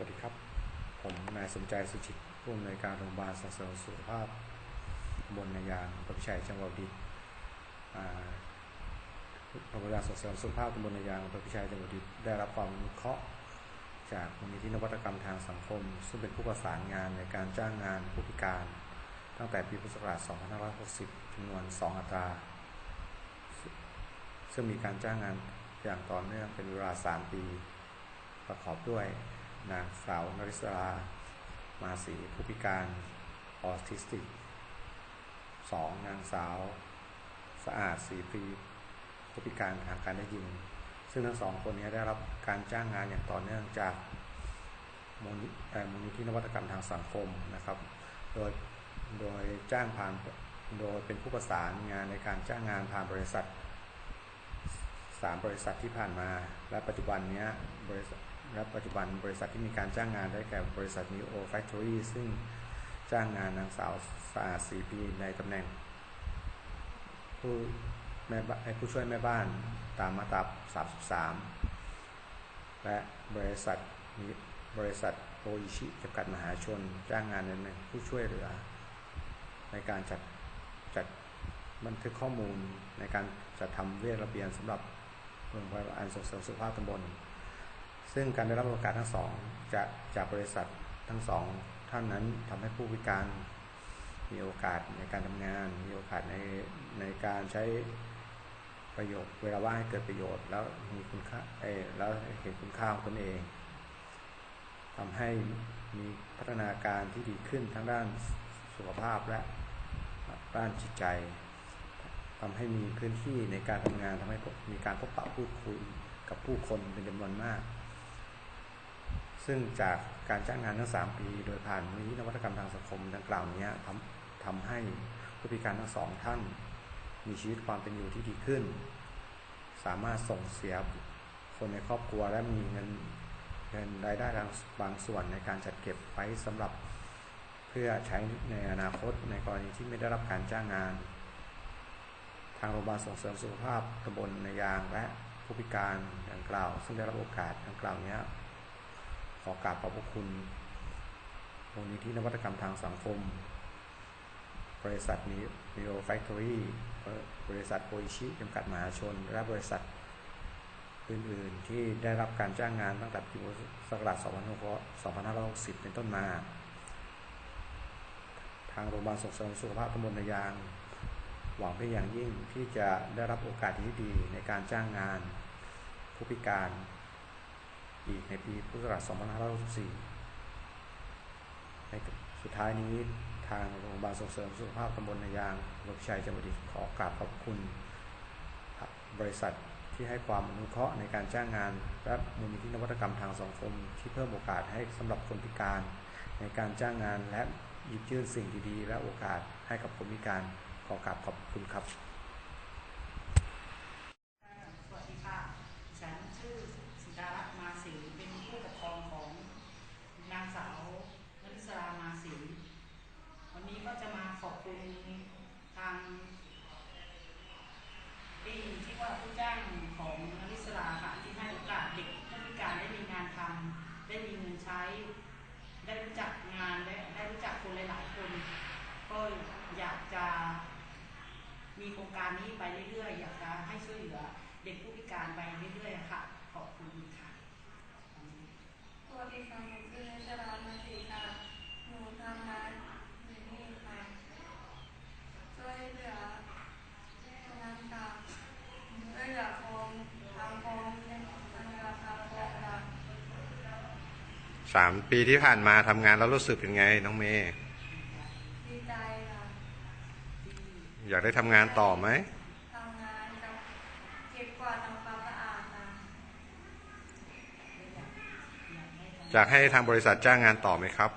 วัสดีครับ ผมนายสมใจสุจิตผู้อำนวยการโรงพยาบาลส่งเสริมสุขภาพบลนายางอำเภอพิชัยจังหวัดตรดิตถ์อ่าโรงพยาบาลส่งเสริมสุขภาพตำบลนายางอำเภอพิชัยจังหวัดตรดิตถ์ได้รับความอนุเคราะห์จากมูลนิธินวัตกรรมทางสังคม ซึ่งเป็นผู้ประสานงานในการจ้างงานผู้พิการ ตั้งแต่ปีพุทธศักราช 2560 จำนวน 2 อัตรา ซึ่งมีการจ้างงานอย่างต่อเนื่องเป็นเวลา 3 ปี ประกอบด้วย นางสาวนริศรา มาสีผู้พิการออทิสติก 2. นางสาว สะอาดสีปรีผู้พิการทางการได้ยิน ซึ่งทั้งสองคนนี้ได้รับการจ้างงานอย่างต่อเนื่องจากมูลนิธินวัตกรรมทางสังคมนะครับ โดยโดยจ้างผ่านโดยเป็นผู้ประสานงานในการจ้างงานผ่านบริษัทสามบริษัทที่ผ่านมา และปัจจุบันนี้บริษัท และปัจจุบันบริษัทที่มีการจ้างงานได้แก่บริษัท Neo Factory ซึ่งจ้างงานนางสาวสะอาดสีปีในตำแหน่ง ผู้แม่บ้านผู้ช่วยแม่บ้านตามมาตรา33 และบริษัทนี้บริษัทโออิชิจำกัดมหาชนจ้างงานในผู้ช่วยเหลือ ในการจัดจัดบันทึกข้อมูลในการจัดทำเวชระเบียนสำหรับโรงพยาบาลส่งเสริมสุขภาพตำบล ซึ่งการได้รับโอกาสทั้งสองจากจากบริษัททั้งสองท่านนั้นทำให้ผู้พิการมีโอกาสในการทำงาน มีโอกาสในในการใช้ประโยชน์เวลาว่างให้เกิดประโยชน์ แล้วมีคุณค่าเออแล้วเห็นคุณค่าของตนเองทำให้มีพัฒนาการที่ดีขึ้นทั้งด้านสุขภาพและด้านจิตใจทำให้มีพื้นที่ในการทำงานทำให้มีการพบปะพูดคุยกับผู้คนเป็นจำนวนมาก ซึ่งจากการจ้างงานทั้ง 3 ปี โดยผ่านมูลนิธินวัตกรรมทางสังคมดังกล่าวนี้ทำทำให้ผู้พิการทั้งสองท่าน มีชีวิตความเป็นอยู่ที่ดีขึ้น สามารถส่งเสียคนในครอบครัวและมีเงินเงินรายได้บางส่วนในการจัดเก็บไว้สำหรับเพื่อใช้ในอนาคตในกรณีที่ไม่ได้รับการจ้างงาน ทางโรงพยาบาลส่งเสริมสุขภาพตำบลนายางและผู้พิการดังกล่าว ซึ่งได้รับโอกาสดังกล่าวนี้ อกราบขอบพระคุณมูลนิธินวัตกรรมทางสังคม บริษัทนี้ Neo Factory บริษัทโออิชิจำกัดมหาชน และบริษัทอื่น ๆ ที่ได้รับการจ้างงานตั้งแต่ปีศักราช2560 เป็นต้นมา ทางโรงพยาบาลส่งเสริมสุขภาพตำบลนายาง หวังเป็นอย่างยิ่งที่จะได้รับโอกาสที่ดีในการจ้างงานผู้พิการ อีกในปีพุทธศักราช2564ในสุดท้ายนี้ทางโรงพยาบาลส่งเสริมสุขภาพตำบลนายางอำเภอพิชัยจังหวัดอุตรดิตถ์ขอกราบขอบคุณ บริษัทที่ให้ความอนุเคราะห์ในการจ้างงาน และมูลนิธินวัตกรรมทางสังคม ที่เพิ่มโอกาสให้สำหรับคนพิการ ในการจ้างงานและหยิบยื่นสิ่งดีๆ และโอกาสให้กับคนพิการขอกราบขอบคุณครับ สวัสดีค่ะ ฉันชื่อสิดารัตน์มาศรีเป็นผู้ปกครองของนางสาวนริศรามาศรีวันนี้ก็จะมาขอบคุณทางปีที่ว่าผู้จ้างของนริศราค่ะที่ให้โอกาสเด็กผู้พิการได้มีงานทำได้มีเงินใช้ ได้รู้จักงานและได้รู้จักคนหลาย ๆ คน ก็อยากจะ มีโครงการนี้ไปเรื่อยๆ อยากจะให้ช่วยเหลือเด็กผู้พิการไปเรื่อยๆ ค่ะ ขอบคุณค่ะสวัสดีค่ะหนูชื่อชรามาสีค่ะหนูทำงานอยู่นี่ค่ะช่วยเหลืองานต่างช่วยเหลือโครงทำโครงเล่นทำงานทำโครงค่ะสามปีที่ผ่านมาทำงานแล้วรู้สึกเป็นไงน้องเมย์ดีใจค่ะ อยากได้ทำงานต่อไหมทำงานกับเก็บกวาดทำความสะอาดค่ะอยากให้ทางบริษัทจ้างงานต่อไหมครับ